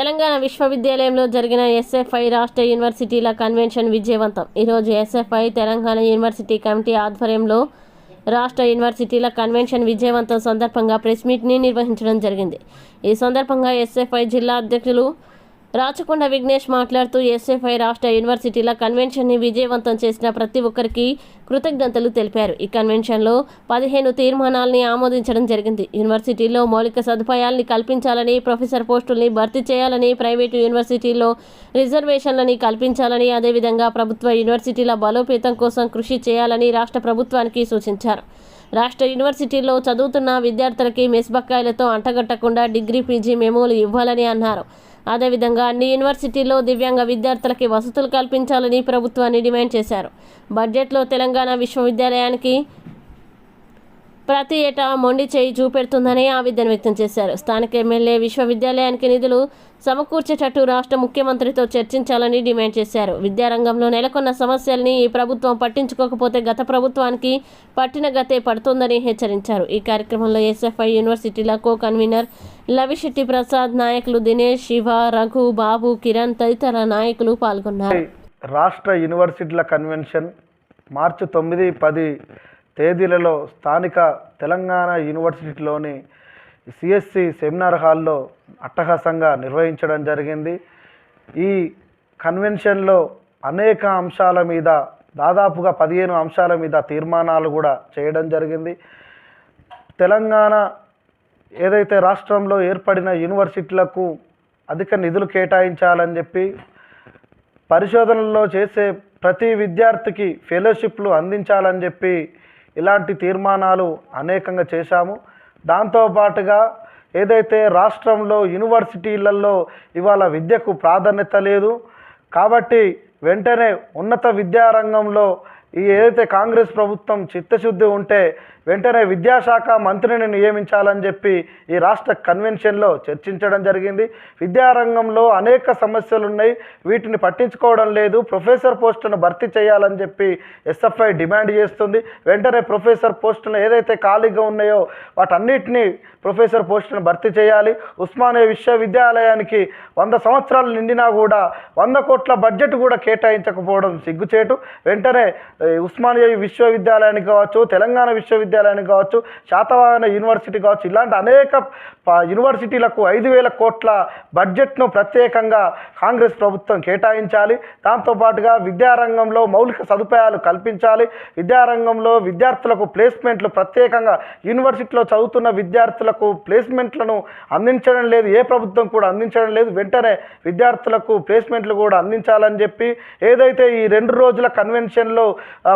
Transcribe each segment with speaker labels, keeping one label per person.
Speaker 1: తెలంగాణ విశ్వవిద్యాలయంలో జరిగిన ఎస్ఎఫ్ఐ రాష్ట్ర యూనివర్సిటీల కన్వెన్షన్ విజయవంతం. ఈరోజు ఎస్ఎఫ్ఐ తెలంగాణ యూనివర్సిటీ కమిటీ ఆధ్వర్యంలో రాష్ట్ర యూనివర్సిటీల కన్వెన్షన్ విజయవంతం సందర్భంగా ప్రెస్ మీట్ని నిర్వహించడం జరిగింది. ఈ సందర్భంగా ఎస్ఎఫ్ఐ జిల్లా అధ్యక్షులు రాచకొండ విఘ్నేష్ మాట్లాడుతూ ఎస్ఎఫ్ఐ రాష్ట్ర యూనివర్సిటీల కన్వెన్షన్ని విజయవంతం చేసిన ప్రతి ఒక్కరికి కృతజ్ఞతలు తెలిపారు. ఈ కన్వెన్షన్లో పదిహేను తీర్మానాల్ని ఆమోదించడం జరిగింది. యూనివర్సిటీల్లో మౌలిక సదుపాయాల్ని కల్పించాలని ప్రొఫెసర్ పోస్టుల్ని భర్తీ చేయాలని ప్రైవేటు యూనివర్సిటీల్లో రిజర్వేషన్లని కల్పించాలని అదేవిధంగా ప్రభుత్వ యూనివర్సిటీల బలోపేతం కోసం కృషి చేయాలని రాష్ట్ర ప్రభుత్వానికి సూచించారు. రాష్ట్ర యూనివర్సిటీలో చదువుతున్న విద్యార్థులకి మెస్బక్కాయలతో అంటగట్టకుండా డిగ్రీ పీజీ మెమోలు ఇవ్వాలని అన్నారు. అదేవిధంగా అన్ని యూనివర్సిటీల్లో దివ్యాంగ విద్యార్థులకి వసతులు కల్పించాలని ప్రభుత్వాన్ని డిమాండ్ చేశారు. బడ్జెట్లో తెలంగాణ విశ్వవిద్యాలయానికి ప్రతి ఏటా మొండి చేయి చూపెడుతుందని ఆవేదన వ్యక్తం చేశారు. స్థానిక ఎమ్మెల్యే విశ్వవిద్యాలయానికి నిధులు సమకూర్చేటట్టు రాష్ట్ర ముఖ్యమంత్రితో చర్చించాలని డిమాండ్ చేశారు. విద్యారంగంలో నెలకొన్న సమస్యల్ని ఈ ప్రభుత్వం పట్టించుకోకపోతే గత ప్రభుత్వానికి పట్టిన గతే పడుతుందని హెచ్చరించారు. ఈ కార్యక్రమంలో ఎస్ఎఫ్ఐ యూనివర్సిటీల కో కన్వీనర్ లవిశెట్టి ప్రసాద్ నాయకులు దినేష్ శివ రఘు బాబు కిరణ్ తదితర నాయకులు పాల్గొన్నారు.
Speaker 2: రాష్ట్ర యూనివర్సిటీల కన్వెన్షన్ మార్చి తొమ్మిది పది తేదీలలో స్థానిక తెలంగాణ యూనివర్సిటీలోని సిఎస్సి సెమినార్ హాల్లో అట్టహాసంగా నిర్వహించడం జరిగింది. ఈ కన్వెన్షన్లో అనేక అంశాల మీద దాదాపుగా పదిహేను అంశాల మీద తీర్మానాలు కూడా చేయడం జరిగింది. తెలంగాణ ఏదైతే రాష్ట్రంలో ఏర్పడిన యూనివర్సిటీలకు అధిక నిధులు కేటాయించాలని చెప్పి పరిశోధనల్లో చేసే ప్రతి విద్యార్థికి ఫెలోషిప్లు అందించాలని చెప్పి ఇలాంటి తీర్మానాలు అనేకంగా చేశాము. దాంతోపాటుగా ఏదైతే రాష్ట్రంలో యూనివర్సిటీలలో ఇవాళ విద్యకు ప్రాధాన్యత లేదు కాబట్టి వెంటనే ఉన్నత విద్యారంగంలో ఈ ఏదైతే కాంగ్రెస్ ప్రభుత్వం చిత్తశుద్ధి ఉంటే వెంటనే విద్యాశాఖ మంత్రిని నియమించాలని చెప్పి ఈ రాష్ట్ర కన్వెన్షన్లో చర్చించడం జరిగింది. విద్యారంగంలో అనేక సమస్యలు ఉన్నాయి వీటిని పట్టించుకోవడం లేదు. ప్రొఫెసర్ పోస్టును భర్తీ చేయాలని చెప్పి ఎస్ఎఫ్ఐ డిమాండ్ చేస్తుంది. వెంటనే ప్రొఫెసర్ పోస్టులు ఏదైతే ఖాళీగా ఉన్నాయో వాటన్నిటినీ ప్రొఫెసర్ పోస్టును భర్తీ చేయాలి. ఉస్మానియా విశ్వవిద్యాలయానికి వంద సంవత్సరాలు నిండినా కూడా వంద కోట్ల బడ్జెట్ కూడా కేటాయించకపోవడం సిగ్గుచేటు. వెంటనే ఉస్మానియా విశ్వవిద్యాలయానికి కావచ్చు తెలంగాణ విశ్వవిద్యాలయానికి కావచ్చు శాతవాహన యూనివర్సిటీ కావచ్చు ఇలాంటి అనేక యూనివర్సిటీలకు ఐదు వేల కోట్ల బడ్జెట్ను ప్రత్యేకంగా కాంగ్రెస్ ప్రభుత్వం కేటాయించాలి. దాంతోపాటుగా విద్యారంగంలో మౌలిక సదుపాయాలు కల్పించాలి. విద్యారంగంలో విద్యార్థులకు ప్లేస్మెంట్లు ప్రత్యేకంగా యూనివర్సిటీలో చదువుతున్న విద్యార్థులకు ప్లేస్మెంట్లను అందించడం లేదు. ఏ ప్రభుత్వం కూడా అందించడం లేదు. వెంటనే విద్యార్థులకు ప్లేస్మెంట్లు కూడా అందించాలని చెప్పి ఏదైతే ఈ రెండు రోజుల కన్వెన్షన్లో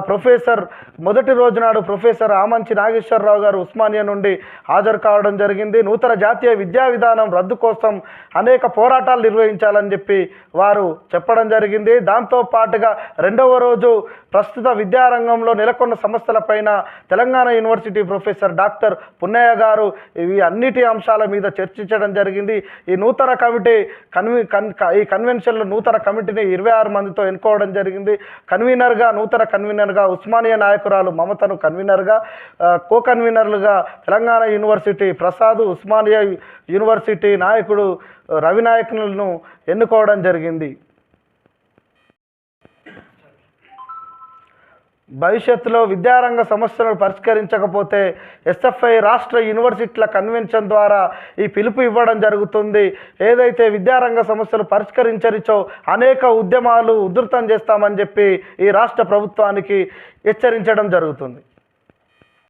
Speaker 2: ప్రొఫెసర్ మొదటి రోజు నాడు ప్రొఫెసర్ ఆమంచి నాగేశ్వరరావు గారు ఉస్మానియా నుండి హాజరు కావడం జరిగింది. నూతన జాతీయ విద్యా విధానం రద్దు కోసం అనేక పోరాటాలు నిర్వహించాలని చెప్పి వారు చెప్పడం జరిగింది. దాంతో పాటుగా రెండవ రోజు ప్రస్తుత విద్యారంగంలో నెలకొన్న సమస్యలపైన Telangana university professor doctor Punnaiah గారు ఇవి అన్నిటి అంశాల మీద చర్చించడం జరిగింది. ఈ నూతన కమిటీ కన్వీ కన్ ఈ కన్వెన్షన్లో నూతన కమిటీని ఇరవై ఆరు మందితో ఎన్నుకోవడం జరిగింది. కన్వీనర్గా నూతన కన్వీనర్గా ఉస్మానియా నాయకురాలు మమతను కన్వీనర్గా కో కన్వీనర్లుగా తెలంగాణ యూనివర్సిటీ ప్రసాద్ ఉస్మానియా యూనివర్సిటీ నాయకుడు రవినాయకులను ఎన్నుకోవడం జరిగింది. భవిష్యత్తులో విద్యారంగ సమస్యలను పరిష్కరించకపోతే ఎస్ఎఫ్ఐ రాష్ట్ర యూనివర్సిటీల కన్వెన్షన్ ద్వారా ఈ పిలుపు ఇవ్వడం జరుగుతుంది. ఏదైతే విద్యారంగ సమస్యలు పరిష్కరించరిచో అనేక ఉద్యమాలు ఉధృతం చేస్తామని చెప్పి ఈ రాష్ట్ర ప్రభుత్వానికి హెచ్చరించడం జరుగుతుంది.